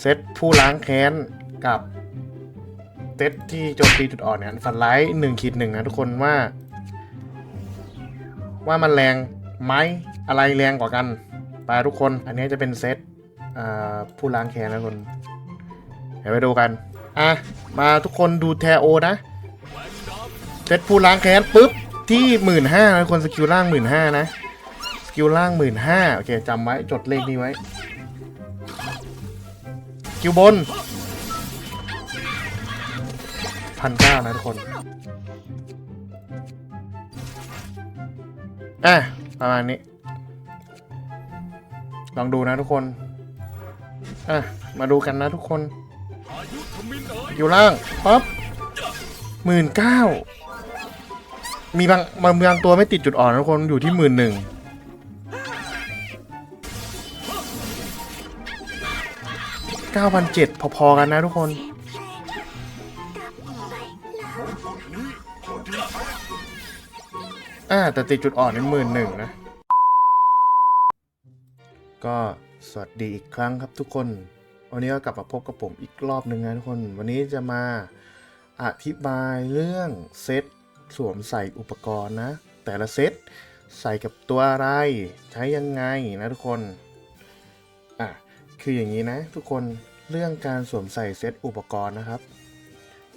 เซตผู้ล้างแค้นกับเซตที่โจมตีจุดอ่อนเนี่ยฟันไลท์หนึ่งขีดหนึ่งนะทุกคนว่า ว่ามันแรงไหมอะไรแรงกว่ากันไปทุกคน อันนี้จะเป็นเซตผู้ล้างแค้นนะทุกคนเดี๋ยวไปดูกันอะมาทุกคนดูแทโอนะเซตผู้ล้างแค้นปุ๊บที่หมื่นห้านะทุกคนสกิลล่างหมื่นห้านะสกิลล่างหมื่นห้าโอเคจำไว้จดเลขนี้ไว้ สกิลบนพันเก้านะทุกคน อะ ประมาณนี้ ลองดูนะทุกคน อะ มาดูกันนะทุกคน อยู่ล่างปั๊บหมื่นเก้ามีบางบางบางตัวไม่ติดจุดอ่อนนะทุกคนอยู่ที่หมื่นหนึ่ง เก้าพันเจ็ดพอๆกันนะทุกคน อ่า แต่ติดจุดอ่อนในหมื่นหนึ่งนะ ก็สวัสดีอีกครั้งครับทุกคน วันนี้ก็กลับมาพบกับผมอีกรอบหนึ่งนะทุกคน วันนี้จะมาอธิบายเรื่องเซตสวมใส่อุปกรณ์นะ แต่ละเซตใส่กับตัวอะไร ใช้ยังไงนะทุกคน คืออย่างนี้นะทุกคนเรื่องการสวมใส่เซตอุปกรณ์นะครับ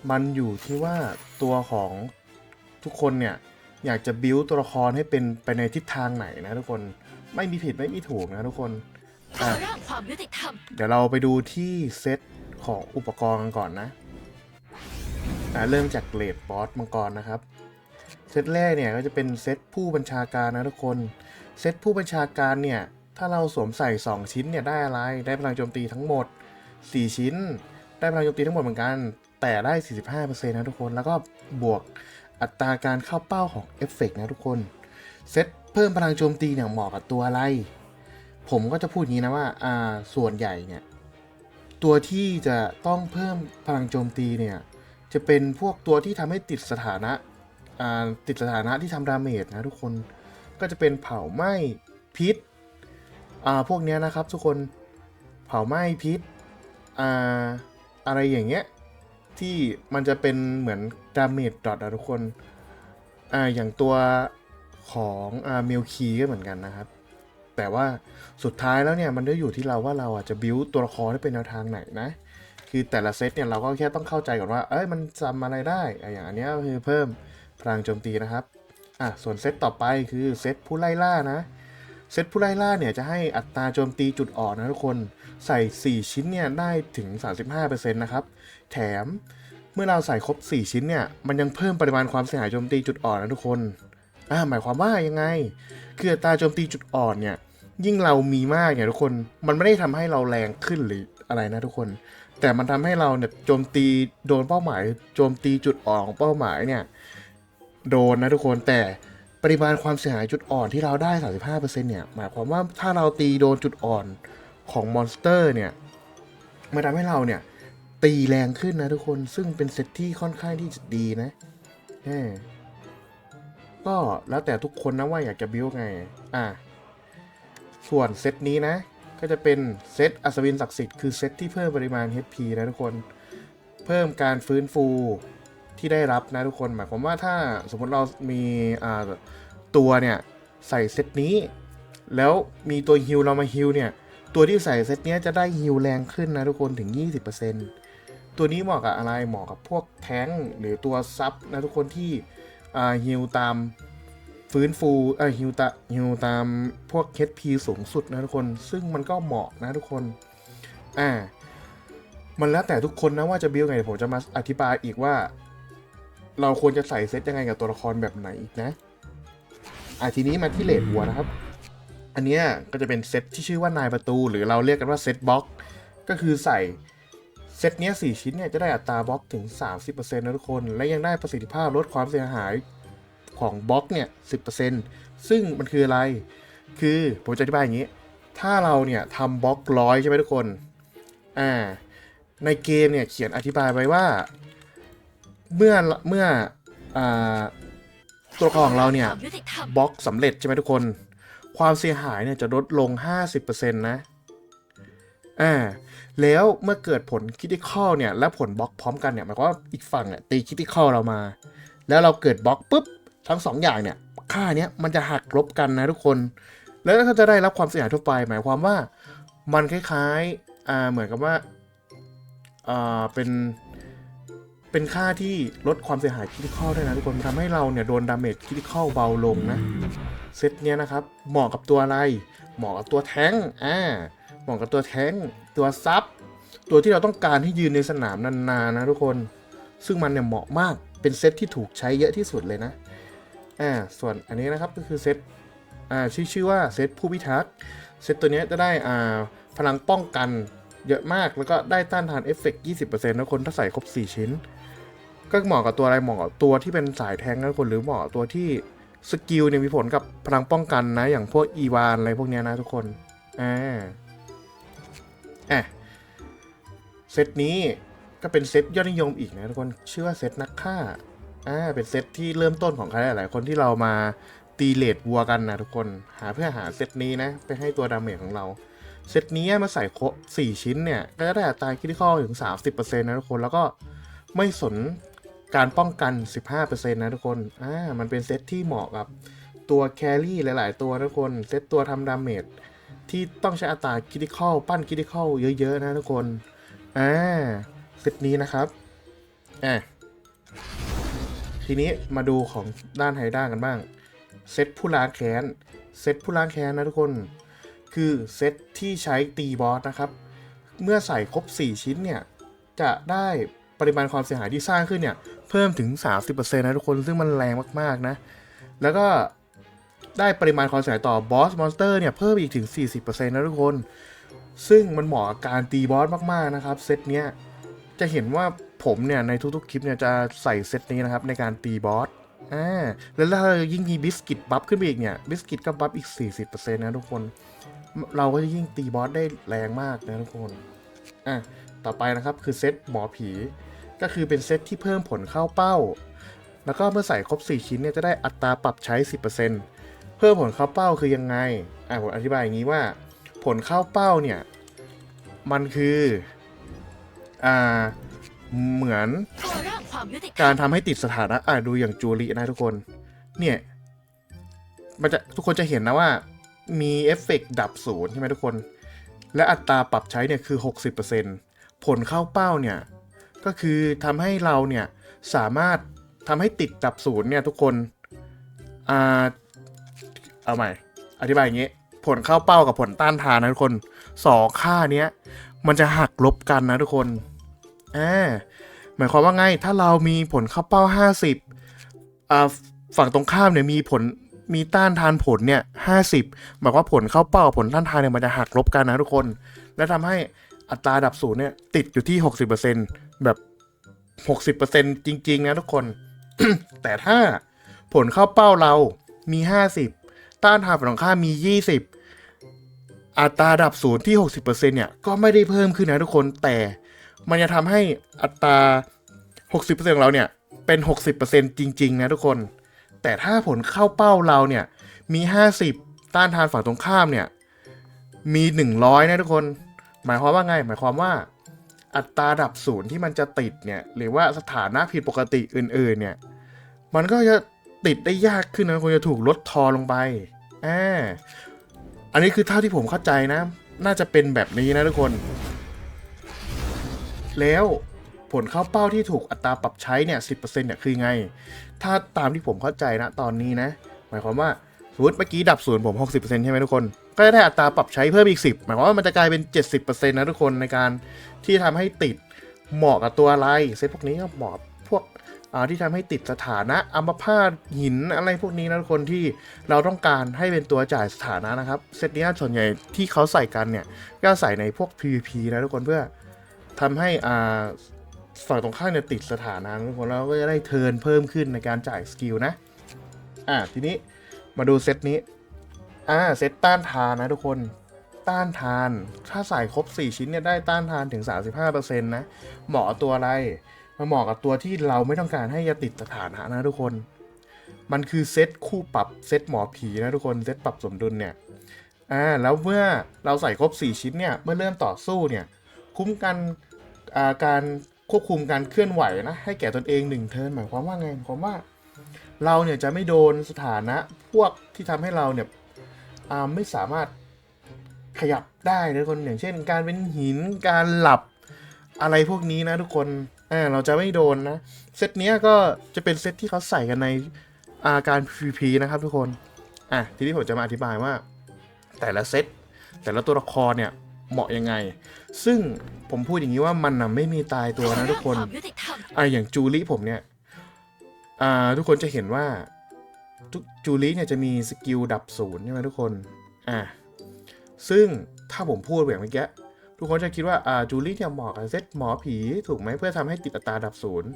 มันอยู่ที่ว่าตัวของทุกคนเนี่ยอยากจะบิวตัวละครให้เป็นไปในทิศทางไหนนะทุกคนไม่มีผิดไม่มีถูกนะทุกคนอะร่างความยุติธรรมเดี๋ยวเราไปดูที่เซตของอุปกรณ์กันก่อนนะอะเริ่มจากเลดบอสมังกรนะครับเซตแรกเนี่ยก็จะเป็นเซตผู้บัญชาการนะทุกคนเซตผู้บัญชาการเนี่ย ถ้าเราสวมใส่ 2 ชิ้นเนี่ยได้อะไร ได้พลังโจมตีทั้งหมด 4 ชิ้น ได้พลังโจมตีทั้งหมดเหมือนกัน แต่ได้ 45%นะทุกคน แล้วก็บวกอัตราการเข้าเป้าของเอฟเฟกต์นะทุกคน เซตเพิ่มพลังโจมตีเนี่ยเหมาะกับตัวอะไร ผมก็จะพูดอย่างนี้นะว่า อ่า ส่วนใหญ่เนี่ย ตัวที่จะต้องเพิ่มพลังโจมตีเนี่ย จะเป็นพวกตัวที่ทำให้ติดสถานะ อ่า ติดสถานะที่ทำดาเมจนะทุกคน ก็จะเป็นเผาไหม้พิษ อ่าพวกเนี้ยนะครับทุกคนเผาไหม้พิษอ่าอะไรอย่างเงี้ยที่มันจะเป็นเหมือนดาเมจดอทอะทุกคนอ่าอย่างตัวของอ่ามิลคีก็เหมือนกันนะครับ แต่ว่าสุดท้ายแล้วเนี่ยมันก็อยู่ที่เราว่าเราอะจะบิวตัวละครให้เป็นแนวทางไหนนะคือแต่ละเซตเนี่ยเราก็แค่ต้องเข้าใจก่อนว่า เอ้ยมันจำอะไรได้อะอย่างอันเนี้ยก็คือเพิ่มพลังโจมตีนะครับ อะ ส่วนเซตต่อไปคือเซตผู้ไล่ล่านะ เซตผู้ไล่ล่าเนี่ยจะให้อัตราโจมตีจุดอ่อนนะทุกคนใส่ 4 ชิ้นเนี่ยได้ถึง 35%นะครับ แถมเมื่อเราใส่ครบ 4 ชิ้นเนี่ยมันยังเพิ่มปริมาณความเสียหายโจมตีจุดอ่อนนะทุกคนอ่าหมายความว่ายังไง คืออัตราโจมตีจุดอ่อนเนี่ยยิ่งเรามีมากเนี่ยทุกคนมันไม่ได้ทำให้เราแรงขึ้นหรืออะไรนะทุกคน แต่มันทำให้เราเนี่ยโจมตีโดนเป้าหมาย โจมตีจุดอ่อนของเป้าหมายเนี่ยโดนนะทุกคนแต่ ปริมาณความเสียหายจุดอ่อนที่เราได้ 35%เนี่ย หมายความว่าถ้าเราตีโดนจุดอ่อนของมอนสเตอร์เนี่ยมันทำให้เราเนี่ย ตีแรงขึ้นนะทุกคน ซึ่งเป็นเซตที่ค่อนข้างที่จะดีนะแหมก็แล้วแต่ทุกคนนะว่าอยากจะบิวไง อะ ส่วนเซตนี้นะ ก็จะเป็นเซตอัศวินศักดิ์สิทธิ์คือเซตที่เพิ่มปริมาณ HP นะทุกคน เพิ่มการฟื้นฟู ที่ได้รับนะทุกคน หมายความว่าถ้าสมมติเรามีตัวเนี่ยใส่เซตนี้ แล้วมีตัวฮิลเรามาฮิลเนี่ยตัวที่ใส่เซตเนี้ยจะได้ฮิลแรงขึ้นนะทุกคนถึง 20%ตัวนี้เหมาะกับอะไรเหมาะกับพวกแท้งหรือตัวซับนะทุกคนที่ฮิลตามฟื้นฟูเออฮิวตาฮิวตามพวก HP สูงสุดนะทุกคน ซึ่งมันก็เหมาะนะทุกคน อ่า มันแล้วแต่ทุกคนนะว่าจะบิวไงผมจะมาอธิบายอีกว่า เราควรจะใส่เซตยังไงกับตัวละครแบบไหนอีกนะอะทีนี้มาที่เลดหัวนะครับ อันเนี้ยก็จะเป็นเซตที่ชื่อว่านายประตู หรือเราเรียกกันว่าเซตบล็อก ก็คือใส่เซตเนี้ยสี่ชิ้นเนี่ยจะได้อัตราบล็อกถึง 30%นะทุกคน และยังได้ประสิทธิภาพลดความเสียหายของบล็อกเนี่ย10%ซึ่งมันคืออะไร คือผมจะอธิบายอย่างนี้ ถ้าเราเนี่ยทำบล็อกร้อยใช่ไหมทุกคน อ่า ในเกมเนี่ยเขียนอธิบายไว้ว่า เมื่อเมื่ออตัวของเราเนี่ยบล็อกสำเร็จใช่ไหมทุกคน ความเสียหายเนี่ยจะลดลง 50%นะอ่าแล้วเมื่อเกิดผลคิติคอลเนี่ยและผลบล็อกพร้อมกันเนี่ยหมายความว่าอีกฝั่งเนี่ยตีคิติคอลเรามา แล้วเราเกิดบล็อกปุ๊บทั้งสองอย่างเนี่ยค่าเนี้ยมันจะหักลบกันนะทุกคน แล้วก็จะได้รับความเสียหายทั่วไป หมายความว่ามันคล้ายๆอ่าเหมือนกับว่าอ่าเป็น เป็นค่าที่ลดความเสียหายคิติคอลด้วยนะทุกคนมันทำให้เราเนี่ยโดนดาเมจคิติคอลเบาลงนะเซตเนี้ยนะครับเหมาะกับตัวอะไร เหมาะกับตัวแท้งอ่าเหมาะกับตัวแท้งตัวซับตัวที่เราต้องการให้ยืนในสนามนานๆนะทุกคน ซึ่งมันเนี่ยเหมาะมากเป็นเซตที่ถูกใช้เยอะที่สุดเลยนะอ่าส่วนอันนี้นะครับก็คือเซตอ่าชื่อชื่อว่าเซตผู้พิทักษ์เซตตัวเนี้ยจะได้อ่าพลังป้องกันเยอะมากแล้วก็ได้ต้านทานเอฟเฟกต์20%นะคนถ้าใส่ครบ 4 ชิ้น ก็เหมาะกับตัวอะไรเหมาะกับตัวที่เป็นสายแทงนะคนหรือเหมาะตัวที่สกิลเนี่ยมีผลกับพลังป้องกันนะ อย่างพวกอีวานอะไรพวกเนี้ยนะทุกคนอ่าอะเซตนี้ก็เป็นเซตยอดนิยมอีกนะทุกคนชื่อว่าเซตนักฆ่าอ่าเป็นเซตที่เริ่มต้นของใครหลายๆคนที่เรามาตีเลดวัวกันนะทุกคนหาเพื่อหาเซตนี้นะไปให้ตัวดาเมจของเราเซตนี้มาใส่ครบ4ชิ้นเนี่ยก็จะได้อัตราคิดข้อถึง 30%นะทุกคนแล้วก็ไม่สน การป้องกัน 15%นะทุกคน อ่า มันเป็นเซตที่เหมาะกับตัวแครี่หลาย ๆ ตัวนะทุกคน เซตตัวทำดาเมจที่ต้องใช้อัตราคิดข้อปั้นคิดข้อเยอะ ๆ นะทุกคน อ่า เซตนี้นะครับ อะทีนี้มาดูของด้านไฮด้ากันบ้าง เซตผู้ล้างแค้น เซตผู้ล้างแค้นนะทุกคน คือเซตที่ใช้ตีบอสนะครับ เมื่อใส่ครบ 4 ชิ้นเนี่ย จะได้ปริมาณความเสียหายที่สร้างขึ้นเนี่ย เพิ่มถึง 30%นะทุกคนซึ่งมันแรงมากๆนะ แล้วก็ได้ปริมาณความเสียหายต่อบอสมอนสเตอร์เนี่ยเพิ่มอีกถึง 40%นะทุกคน ซึ่งมันเหมาะกับการตีบอสมากๆนะครับเซตเนี้ยจะเห็นว่าผมเนี่ยในทุกๆคลิปเนี่ยจะใส่เซตนี้นะครับในการตีบอสอ่าแล้วถ้าเรายิ่งมีบิสกิตบัฟขึ้นไปอีกเนี่ยบิสกิตก็บัฟอีก 40%นะทุกคน เราก็จะยิ่งตีบอสได้แรงมากนะทุกคนอะต่อไปนะครับคือเซตหมอผี ก็คือเป็นเซตที่เพิ่มผลเข้าเป้า แล้วก็เมื่อใส่ครบ 4 ชิ้นเนี่ยจะได้อัตราปรับใช้ 10%เพิ่มผลเข้าเป้าคือยังไงอะผมอธิบายอย่างนี้ว่า ผลเข้าเป้าเนี่ย มันคืออ่าเหมือนขอร่ารรมการทำให้ติดสถานะอะดูอย่างจูรินะทุกคน เนี่ย มันจะทุกคนจะเห็นนะว่า มีเอฟเฟกต์ดับศูนย์ใช่ไหมทุกคน และอัตราปรับใช้เนี่ยคือ 60%ผลเข้าเป้าเนี่ย ก็คือทำให้เราเนี่ยสามารถทำให้ติดดับศูนย์เนี่ยทุกคนอ่าเอาใหม่ อธิบายอย่างนี้ ผลเข้าเป้ากับผลต้านทานนะทุกคนสองค่าเนี้ยมันจะหักลบกันนะทุกคนอ่าหมายความว่าไงถ้าเรามีผลเข้าเป้า 50อ่าฝั่งตรงข้ามเนี่ยมีผลมีต้านทานผลเนี่ย50หมายความว่าผลเข้าเป้าผลต้านทานเนี่ยมันจะหักลบกันนะทุกคน และทำให้ อัตราดับศูนย์เนี่ยติดอยู่ที่ 60%แบบ 60%จริง ๆ นะทุกคน แต่ถ้าผลเข้าเป้าเรามี 50 ต้านทานฝั่งตรงข้ามมี 20 อัตราดับศูนย์ที่ 60%เนี่ยก็ไม่ได้เพิ่มขึ้นนะทุกคนแต่มันจะทำให้อัตรา 60%ของเราเนี่ยเป็น 60%จริง ๆ นะทุกคน แต่ถ้าผลเข้าเป้าเราเนี่ยมี 50 ต้านทานฝั่งตรงข้ามเนี่ยมี 100 นะทุกคน หมายความว่าไง หมายความว่าอัตราดับศูนย์ที่มันจะติดเนี่ยหรือว่าสถานะผิดปกติอื่น ๆ เนี่ย มันก็จะติดได้ยากขึ้นนะคนจะถูกลดทอลงไปอ่าอันนี้คือเท่าที่ผมเข้าใจนะ น่าจะเป็นแบบนี้นะทุกคน แล้วผลเข้าเป้าที่ถูกอัตราปรับใช้เนี่ย10%เนี่ยคือไง ถ้าตามที่ผมเข้าใจนะตอนนี้นะ หมายความว่าสมมติเมื่อกี้ดับศูนย์ผม 60%ใช่ไหมทุกคน ก็จะได้อัตราปรับใช้เพิ่มอีก 10 หมายความว่ามันจะกลายเป็น 70%นะทุกคนในการที่ทำให้ติดเหมาะกับตัวอะไรเซตพวกนี้ก็เหมาะพวกที่ทำให้ติดสถานะอัมพาตหินอะไรพวกนี้นะทุกคนที่เราต้องการให้เป็นตัวจ่ายสถานะนะครับเซตนี้ส่วนใหญ่ที่เขาใส่กันเนี่ยก็ใส่ในพวก PVP นะทุกคนเพื่อทำให้อ่าฝั่งตรงข้ามเนี่ยติดสถานะทุกคนแล้วก็จะได้เทิร์นเพิ่มขึ้นในการจ่ายสกิลนะอ่าทีนี้มาดูเซตนี้ อ่าเซตต้านทานนะทุกคนต้านทาน ถ้าใส่ครบ 4 ชิ้นเนี่ยได้ต้านทานถึง 35%นะ เหมาะตัวอะไรมาเหมาะกับตัวที่เราไม่ต้องการให้จะติดสถานะนะทุกคน มันคือเซตคู่ปรับเซตหมอผีนะทุกคน เซตปรับสมดุลเนี่ย อ่า แล้วเมื่อเราใส่ครบ 4 ชิ้นเนี่ย เมื่อเริ่มต่อสู้เนี่ย คุ้มกันอ่าการควบคุมการเคลื่อนไหวนะ ให้แก่ตนเองหนึ่งเทิร์นหมายความว่าไง หมายความว่า เราเนี่ยจะไม่โดนสถานะพวกที่ทำให้เราเนี่ย ไม่สามารถขยับได้นะทุกคนอย่างเช่น การเป็นหินการหลับอะไรพวกนี้นะทุกคนอ่าเราจะไม่โดนนะ เซตเนี้ยก็จะเป็นเซตที่เขาใส่กันในอาการ PVP นะครับทุกคนอะทีนี้ผมจะมาอธิบายว่า แต่ละเซตแต่ละตัวละครเนี่ยเหมาะยังไง ซึ่งผมพูดอย่างนี้ว่ามันนะไม่มีตายตัวนะทุกคนอะอย่างจูลี่ผมเนี่ยอ่าทุกคนจะเห็นว่า ทุกจูลี่เนี่ยจะมีสกิลดับศูนย์ใช่ไหมทุกคน อะซึ่งถ้าผมพูดแบบเมื่อกี้ทุกคนจะคิดว่าอ่าจูลี่เนี่ยเหมาะกับเซตหมอผีถูกไหมเพื่อทำให้ติดอัตราดับศูนย์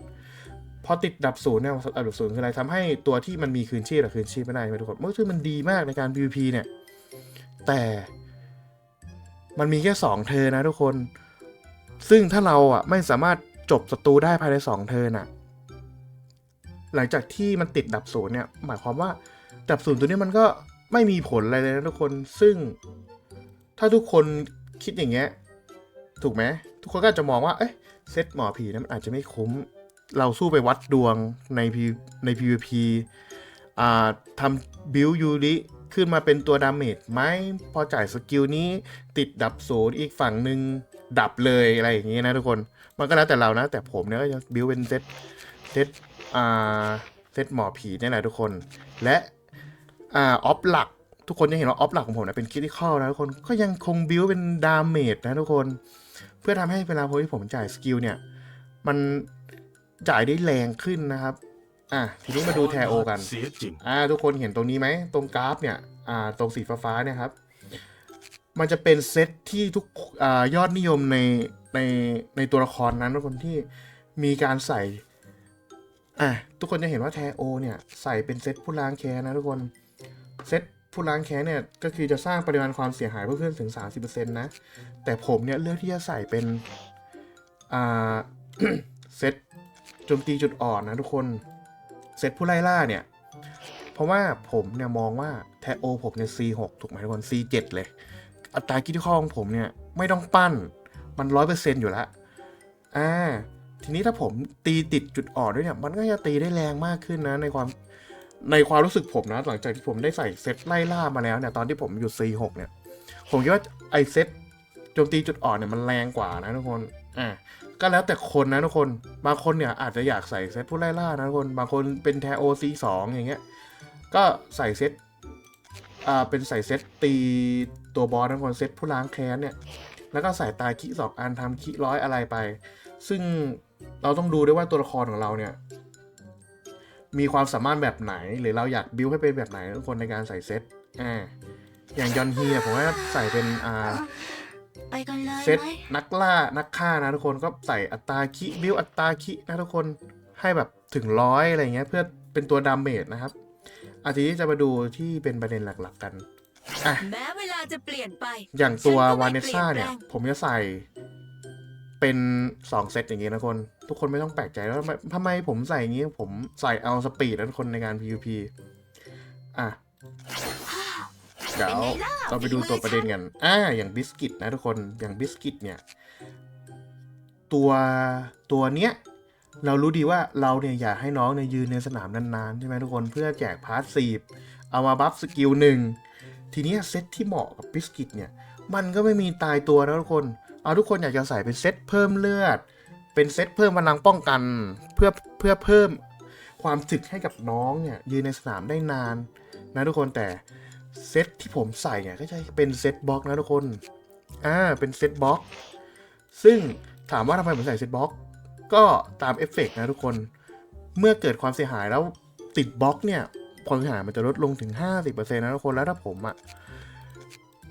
พอติดดับศูนย์เนี่ยอัตราดับศูนย์คืออะไรทำให้ตัวที่มันมีคืนชีพอะคืนชีพไม่ได้ใช่ไหมทุกคนมันคือมันดีมากในการ PVP เนี่ย แต่มันมีแค่สองเทอร์นะทุกคน ซึ่งถ้าเราอะไม่สามารถจบศัตรูได้ภายในสองเทิร์นอะ หลังจากที่มันติดดับศูนย์เนี่ย หมายความว่าดับศูนย์ตัวนี้มันก็ไม่มีผลอะไรเลยนะทุกคน ซึ่ง ถ้าทุกคนคิดอย่างเงี้ย ถูกไหม ทุกคนก็จะมองว่า เอ้ยเซตหมอผีนั้นมันอาจจะไม่คุ้ม เราสู้ไปวัดดวงใน P ใน PVP อ่าทำบิลยูริขึ้นมาเป็นตัวดาเมจไหมพอจ่ายสกิลนี้ติดดับศูนย์อีกฝั่งหนึ่งดับเลยอะไรอย่างเงี้ยนะทุกคน มันก็แล้วแต่เรานะ แต่ผมเนี่ยก็จะบิวเป็นเซตเซต เซตหมอผีเนี่ยแหละทุกคน และอ่าออฟหลัก ทุกคนจะเห็นว่าออฟหลักของผมเนี่ยเป็นคริติคอลนะทุกคนก็ยังคงบิวเป็นดาเมจนะทุกคน เพื่อทำให้เวลาพอที่ผมจ่ายสกิลเนี่ย มันจ่ายได้แรงขึ้นนะครับอะทีนี้มาดูแทโอกันอ่าทุกคนเห็นตรงนี้ไหมตรงกราฟเนี่ยอ่าตรงสีฟ้าเนี่ยครับมันจะเป็นเซตที่ทุกอ่ายอดนิยมในในในตัวละครนั้นทุกคนที่มีการใส่ อะทุกคนจะเห็นว่าแทโอเนี่ยใส่เป็นเซตผู้ล้างแค้นนะทุกคนเซตผู้ล้างแค้นเนี่ยก็คือจะสร้างปริมาณความเสียหายเพิ่มขึ้นถึง 30%นะ แต่ผมเนี่ยเลือกที่จะใส่เป็นอ่าเซตโจมตีจุดอ่อนนะทุกคนเซตผู้ไล่ล่าเนี่ย เพราะว่าผมเนี่ยมองว่าแทโอผมเนี่ย C6 ถูกไหมทุกคน C7 เลย อัตราคิดข้อของผมเนี่ยไม่ต้องปั้นมันร้อยเปอร์เซ็นต์อยู่แล้วอ่า ทีนี้ถ้าผมตีติดจุดอ่อนด้วยเนี่ย มันก็จะตีได้แรงมากขึ้นนะ ในความในความรู้สึกผมนะ หลังจากที่ผมได้ใส่เซตไล่ล่ามาแล้วเนี่ย ตอนที่ผมอยู่ C6 เนี่ย ผมคิดว่าไอเซตโจมตีจุดอ่อนเนี่ยมันแรงกว่านะทุกคน อ่า ก็แล้วแต่คนนะทุกคน บางคนเนี่ยอาจจะอยากใส่เซตผู้ไล่ล่านะทุกคน บางคนเป็นแทโอ C2 องอย่างเงี้ย ก็ใส่เซต อ่า เป็นใส่เซตตีตัวบอสนะทุกคน เซตผู้ล้างแค้นเนี่ย แล้วก็ใส่ตายคิสองอันทำคิร้อยอะไรไป ซึ่ง เราต้องดูด้วยว่าตัวละครของเราเนี่ย มีความสามารถแบบไหน หรือเราอยากบิวให้เป็นแบบไหนทุกคนในการใส่เซตอ่าอย่างยอนฮีเนี่ยผมว่าใส่เป็นอ่าไปกันเลยเซตไหมนักล่านักฆ่านะทุกคนก็ใส่อัตราคิบิวอัตราคินะทุกคนให้แบบถึงร้อยอะไรเงี้ยเพื่อเป็นตัวดาเมจนะครับอาทีนี้จะมาดูที่เป็นประเด็นหลักๆกันอะแม้เวลาจะเปลี่ยนไป อย่างตัวฉันก็ไม่วาเนซ่าเปลี่เนี่ยยนแปลงผมจะใส่ เป็นสองเซตอย่างงี้นะคน ทุกคนไม่ต้องแปลกใจแล้วาทำไมผมใส่อย่างงี้ผมใส่เอาสปีดนะทุกคนในการ PVP อะเดี๋ยวเป็นไงล่ะเราไปดูตัวประเด็นกัน อ่า อย่างบิสกิตนะทุกคน อย่างบิสกิตเนี่ย ตัวตัวเนี้ย เรารู้ดีว่าเราเนี่ยอยากให้น้องเนี่ยยืนในสนามนานๆ ใช่ไหมทุกคน เพื่อแจกพาร์ทซีฟเอามาบัฟสกิลหนึ่ง ทีนี้เซตที่เหมาะกับบิสกิตเนี่ย มันก็ไม่มีตายตัวนะทุกคน เอาทุกคนอยากจะใส่เป็นเซตเพิ่มเลือด เป็นเซตเพิ่มพลังป้องกัน เพื่อเพื่อเพิ่มความถึกให้กับน้องเนี่ยยืนในสนามได้นานนะทุกคนแต่เซตที่ผมใส่เนี่ยก็จะเป็นเซตบล็อกนะทุกคนอ่าเป็นเซตบล็อกซึ่งถามว่าทำไมผมใส่เซตบล็อกก็ตามเอฟเฟกต์นะทุกคน เมื่อเกิดความเสียหายแล้วติดบล็อกเนี่ยความเสียหายมันจะลดลงถึง 50%นะทุกคนแล้วถ้าผมอะ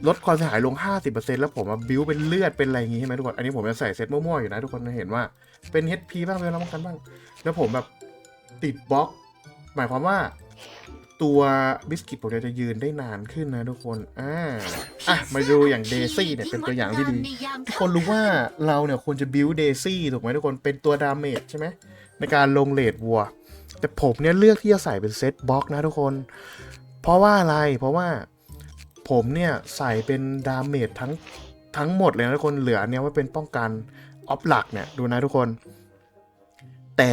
ลดความเสียหายลง 50%แล้วผมมาบิวเป็นเลือดเป็นอะไรอย่างงี้ใช่ไหมทุกคน อันนี้ผมจะใส่เซตมั่วๆอยู่นะทุกคนจะเห็นว่าเป็น HP บ้างเป็นอะไรบ้างกันบ้าง แล้วผมแบบติดบล็อก หมายความว่า ตัวบิสกิตผมจะยืนได้นานขึ้นนะทุกคน อ่า อะ มาดูอย่างเดซี่เนี่ยเป็นตัวอย่างที่ดี ทุกคนรู้ว่าเราเนี่ยควรจะบิวเดซี่ถูกไหมทุกคน เป็นตัวดาเมจใช่ไหมในการลงเลดวัว แต่ผมเนี่ยเลือกที่จะใส่เป็นเซตบล็อกนะทุกคน เพราะว่าอะไร เพราะว่า ผมเนี่ยใส่เป็นดาเมจทั้งทั้งหมดเลยนะทุกคนเหลือเนี่ยว่าเป็นป้องกันออฟหลักเนี่ยดูนะทุกคน แต่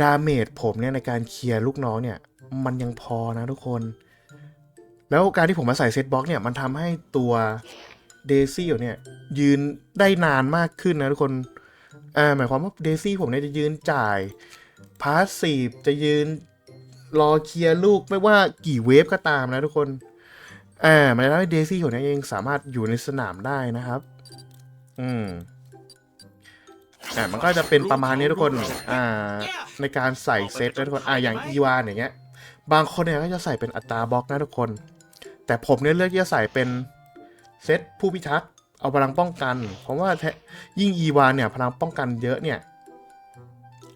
ดาเมจผมเนี่ยในการเคลียร์ลูกน้องเนี่ยมันยังพอนะทุกคน แล้วการที่ผมมาใส่เซตบ็อกเนี่ยมันทำให้ตัวเดซี่เนี่ยยืนได้นานมากขึ้นนะทุกคนอ่าหมายความว่าเดซี่ผมเนี่ยจะยืนจ่ายพาสซีฟจะยืนรอเคลียร์ลูกไม่ว่ากี่เวฟก็ตามนะทุกคน อ่ามันจะทำให้เดซี่ผมเนี่ยยังสามารถอยู่ในสนามได้นะครับ อืมอ่ามันก็จะเป็นประมาณนี้ทุกคน อ่า ในการใส่เซตนะทุกคน อ่าอย่างอีวานอย่างเงี้ย บางคนเนี่ยก็จะใส่เป็นอัตราบล็อกนะทุกคน แต่ผมเนี่ยเลือกที่จะใส่เป็นเซตผู้พิทักษ์ เอาพลังป้องกัน เพราะว่าแท้ยิ่งอีวานเนี่ยพลังป้องกันเยอะเนี่ย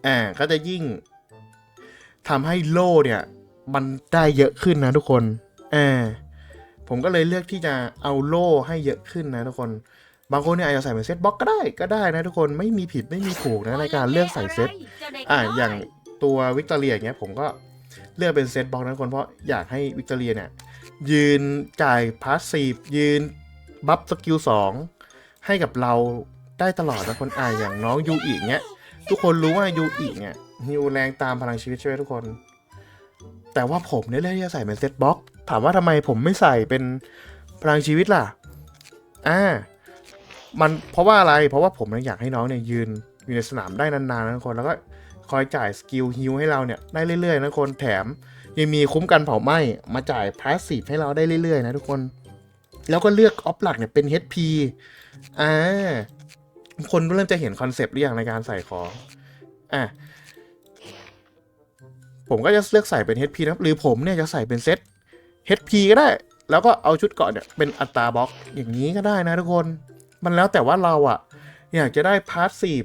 อ่า ก็จะยิ่งทำให้โล่เนี่ย มันได้เยอะขึ้นนะทุกคน อ่า ผมก็เลยเลือกที่จะเอาโล่ให้เยอะขึ้นนะทุกคน บางคนเนี่ยอาจจะใส่เป็นเซตบล็อกก็ได้ก็ได้นะทุกคนไม่มีผิดไม่มีถูกนะในการเลือกใส่เซตอ่าอย่างตัววิกตอเรียอย่างเงี้ยผมก็เลือกเป็นเซตบล็อกนะทุกคนเพราะอยากให้วิกตอเรียเนี่ยยืนจ่ายพาสซีฟยืนบัฟสกิลสองให้กับเราได้ตลอดนะคนอ่าอย่างน้องยูอีเงี้ยทุกคนรู้ว่ายูอีเนี่ยฮิวแรงตามพลังชีวิตใช่ไหมทุกคน แต่ว่าผมเนี่ยเลือกที่จะใส่เป็นเซตบล็อก ถามว่าทำไมผมไม่ใส่เป็นพลังชีวิตล่ะ อ่า มันเพราะว่าอะไร เพราะว่าผมอยากให้น้องเนี่ยยืนอยู่ในสนามได้นานๆนะคน แล้วก็คอยจ่ายสกิลฮิลให้เราเนี่ยได้เรื่อยๆนะคน แถมยังมีคุ้มกันเผาไหม้มาจ่ายพาสซีฟให้เราได้เรื่อยๆนะทุกคน แล้วก็เลือกออฟหลักเนี่ยเป็น HP อ่า คนเริ่มจะเห็นคอนเซปต์หรือยังในการใส่ของ อะผมก็จะเลือกใส่เป็น HP นะครับหรือผมเนี่ยจะใส่เป็นเซต HP ก็ได้ แล้วก็เอาชุดเกาะเนี่ยเป็นอัตราบล็อกอย่างนี้ก็ได้นะทุกคน มันแล้วแต่ว่าเราอะอยากจะได้พาสซีฟ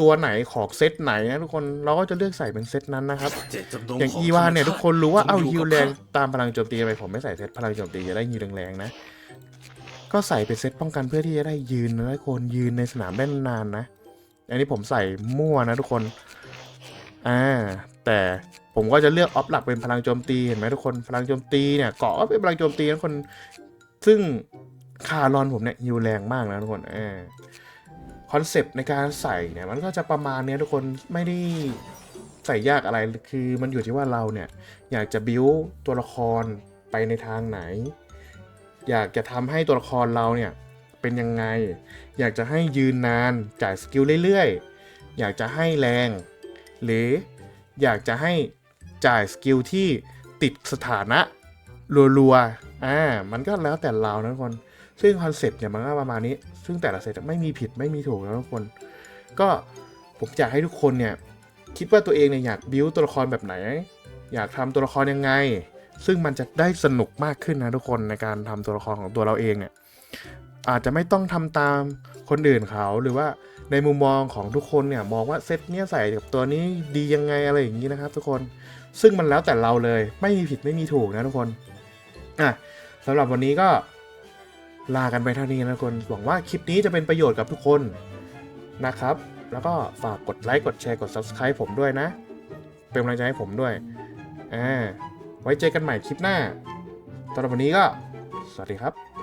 ตัวไหนของเซตไหนนะทุกคนเราก็จะเลือกใส่เป็นเซตนั้นนะครับ อย่างอีวานเนี่ยทุกคนรู้ว่าเอาฮิวแรงตามพลังโจมตีไปผมไม่ใส่เซตพลังโจมตีจะได้ฮิวแรงๆนะ ก็ใส่เป็นเซตป้องกันเพื่อที่จะได้ยืนนะทุกคนยืนในสนามได้นานนะ อันนี้ผมใส่มั่วนะทุกคน อ่าแต่ผมก็จะเลือกออฟหลักเป็นพลังโจมตีเห็นไหมทุกคนพลังโจมตีเนี่ยเกาะเป็นพลังโจมตีนะทุกคน ซึ่งคารอนผมเนี่ยฮิวแรงมากนะทุกคนอ่าคอนเซปต์ในการใส่เนี่ยมันก็จะประมาณเนี้ยทุกคนไม่ได้ใส่ยากอะไรคือมันอยู่ที่ว่าเราเนี่ย อยากจะบิวตัวละครไปในทางไหน อยากจะทำให้ตัวละครเราเนี่ยเป็นยังไง อยากจะให้ยืนนานจ่ายสกิลเรื่อยๆ อยากจะให้แรง หรืออยากจะให้จ่ายสกิลที่ติดสถานะรัวๆ อ่า มันก็แล้วแต่เรานะทุกคน ซึ่งคอนเซปต์เนี่ยมันก็ประมาณนี้ ซึ่งแต่ละเซตไม่มีผิดไม่มีถูกนะทุกคน ก็ผมอยากให้ทุกคนเนี่ยคิดว่าตัวเองเนี่ยอยากบิวตัวละครแบบไหน อยากทำตัวละครยังไง ซึ่งมันจะได้สนุกมากขึ้นนะทุกคนในการทำตัวละครของตัวเราเองเนี่ยอาจจะไม่ต้องทำตามคนอื่นเขาหรือว่า ในมุมมองของทุกคนเนี่ยมองว่าเซตเนี้ยใส่กับตัวนี้ดียังไงอะไรอย่างนี้นะครับ ทุกคนซึ่งมันแล้วแต่เราเลยไม่มีผิดไม่มีถูกนะทุกคนอะสำหรับวันนี้ก็ลากันไปเท่านี้นะทุกคนหวังว่าคลิปนี้จะเป็นประโยชน์กับทุกคนนะครับ แล้วก็ฝากกดไลค์กดแชร์กด Subscribe ผมด้วยนะ เป็นกำลังใจให้ผมด้วยอ่าไว้เจอกันใหม่คลิปหน้าสำหรับวันนี้ก็ สวัสดีครับ